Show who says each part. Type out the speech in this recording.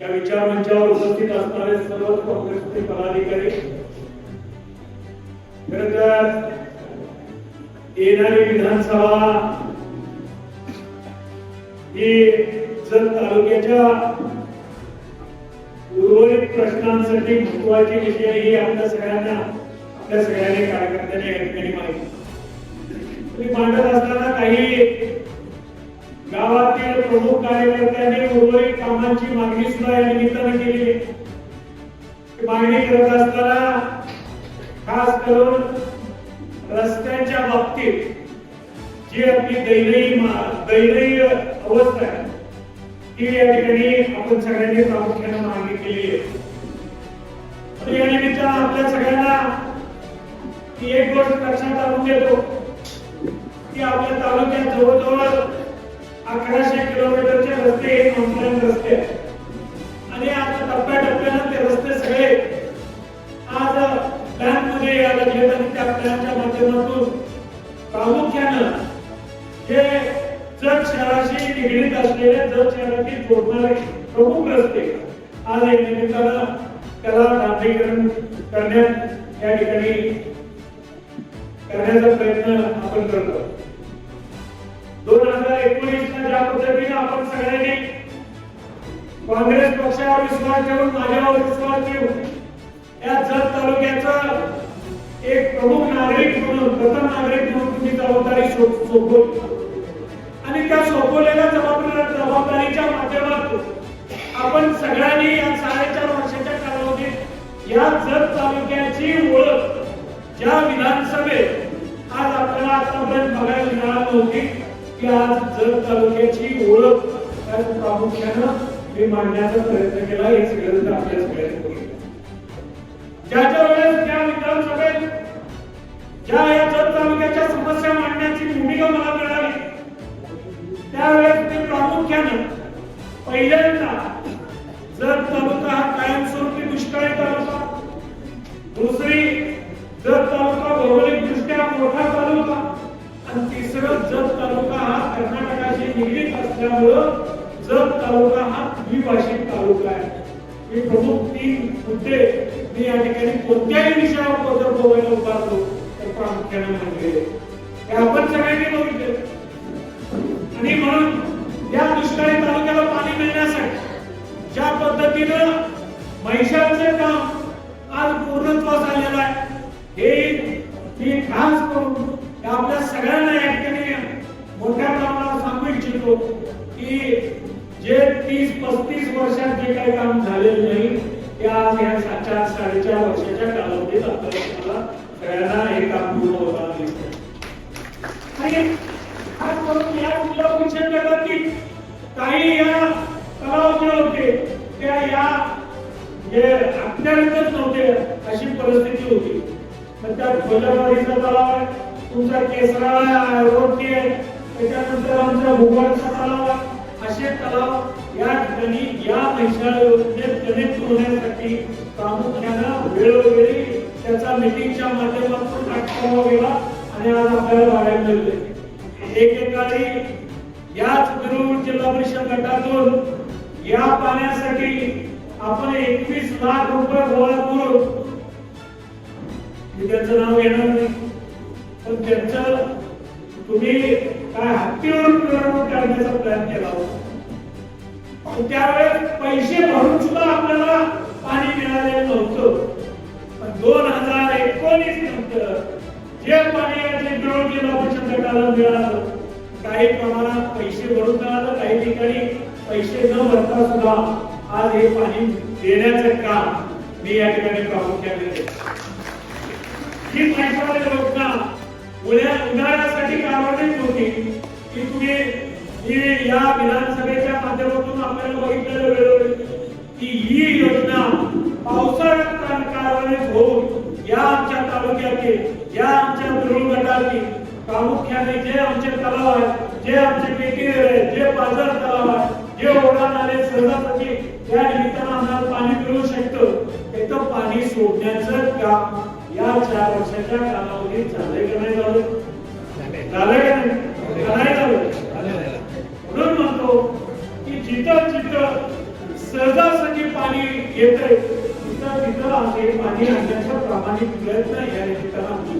Speaker 1: या विचार मंचावर उपस्थित असणारे सर्व काँग्रेसचे पदाधिकारी. खरं तर येणारी विधानसभा ही जर तालुक्याच्या उर्वरित प्रश्नांसाठी महत्त्वाचे विषय ही आपल्या सगळ्यांना आपल्या सगळ्यांनी कार्यकर्त्यांनी या ठिकाणी माहिती मांडत असताना काही गावातील प्रमुख कार्यकर्त्यांनी उर्वरित कामांची मागणी सुद्धा या निमित्तानं केली ती मागणी करत असताना खास करून रस्त्यांच्या बाबतीत जी आपली दैनयी दैनयी अवस्था आहे ती या ठिकाणी आपण सगळ्यांनी प्रामुख्याने मागणी केली आहे. या निमित्तानं आपल्या सगळ्यांना एक गोष्ट लक्षात आणून देतो की आपल्या तालुक्यात जवळजवळ अकराशे किलोमीटरचे रस्ते हे नॉनलाईन रस्ते. आणि आता टप्प्याटप्प्यानं ते रस्ते सगळे आज प्लॅनमध्ये यायला लागलेत आणि त्या प्लॅनच्या माध्यमातून प्रामुख्यानं हे जत शहराशी निगडीत असलेले जत शहराशी जोडणारे प्रमुख रस्ते आज या निमित्तानं त्याला डांबरीकरण करण्यात या ठिकाणी करण्याचा प्रयत्न आपण करतो पद्धतीने आपण सगळ्यांनी काँग्रेस पक्षावर विश्वास ठेवून माझ्यावर विश्वास ठेवून या जत तालुक्याचा एक प्रमुख नागरिक म्हणून प्रथम नागरिक म्हणून तुम्ही जबाबदारी सोपवली. आणि त्या सोपवलेल्या जबाबदार जबाबदारीच्या माध्यमातून आपण सगळ्यांनी या साडेचार वर्षाच्या कालावधीत या जत तालुक्याची ओळख ज्या विधानसभेत आज आपल्याला आतापर्यंत बघायला मिळाली होती की आज जत तालुक्याची ओळख त्यात प्रामुख्यानं मी मांडण्याचा प्रयत्न केला हेच ग्रंथ आपल्या सगळ्यांनी बघितलं. ज्याच्या वेळेस त्या विधानसभेत ज्या या जत तालुक्याच्या समस्या मांडण्याची भूमिका मला मिळाली त्यावेळेस मी प्रामुख्यानं पहिल्यांदा जर तालुका हा कायमस्वरूपी दुष्काळी तालुका दुसरी जर तालुका भौगोलिक दृष्ट्या मोठा तालुका आणि तिसरं जत तालुका हा कर्नाटकाशी निगडीत असल्यामुळं जत तालुका हा द्विभाषिक तालुका आहे. हे प्रमुख तीन मुद्दे मी या ठिकाणी कोणत्याही विषयावर जर बोलायला उभारतो तर प्रामुख्याने म्हणजे मांडलेले हे आपण सगळ्यांनी बघितले. आणि म्हणून या दुष्काळी तालुक्याला पाणी मिळण्यासाठी ज्या पद्धतीनं महिषा खास करून आपल्या सगळ्यांना या ठिकाणी मोठ्या प्रमाणावर सांगू इच्छितो की जे तीस पस्तीस वर्षात जे काही काम झालेलं नाही ते आज या सा- चार साडेचार वर्षाच्या कालावधीत आपल्याला सगळ्यांना हे काम पूर्ण होताना दिसतंय. आणि खास करून या कुठल्या विषय करतात की काही या तलाव जे होते त्या या जे अत्यावश्यक नव्हते अशी परिस्थिती होती तर त्यात दिसत तलाव तुमचा केसराळा आहे त्याच्यानंतर आमचा भुगाडचा तलाव असे तलाव या ठिकाणी या पैशा योजनेत कनेक्ट होण्यासाठी प्रामुख्यानं वेळोवेळी त्याचा मिटिंगच्या माध्यमातून आठवडा गेला आणि आज आपल्याला बघायला मिळते एकेकाळी याच विरूळ जिल्हा परिषद गटातून या पाण्यासाठी आपण एकवीस लाख रुपये गोळा करून मी त्यांचं नाव घेणार नाही. पण त्यांचं तुम्ही काय हत्तीवरून मिरवणूक काढण्याचा प्लॅन केला होता. त्यावेळेस पैसे भरून सुद्धा आपल्याला पाणी मिळालेलं नव्हतं. पण दोन हजार एकोणीस नंतर जे पाणी या जिल्हा जिल्हा परिषद गटाला मिळालं काही प्रमाणात पैसे भरून मिळालं काही ठिकाणी पैसे न भरता सुद्धा आज हे पाणी देण्याचं काम मी या ठिकाणी प्रामुख्याने ही मैत्रीपूर्ण योजना उद्या उन्हाळ्यासाठी कारणीत होती की तुम्ही ही या विधानसभेच्या माध्यमातून आपल्याला बघितलेलं वेळोवेळी की ही योजना पावसाळ्यात का- कार्यान्वित होऊन या आमच्या तालुक्यातील या आमच्या दुरुळ गटातील प्रामुख्याने जे आमचे तलाव आहेत जे आमचे पेटीवेर आहेत जे पाझर तलाव आहेत जे ओढा नाले सहजासहजी या निमित्तानं आम्हाला पाणी मिळू शकतं. त्याचं पाणी सोडण्याचं काम या चार वर्षाच्या कालावधीत झालंय का नाही झालं झालंय. का नाही? का नाही झालं म्हणून म्हणतो की जिथं जिथं सहजासहजी पाणी येतंय तिथं तिथं असे पाणी आणण्याचा प्रामाणिक प्रयत्न या निमित्तानं आमची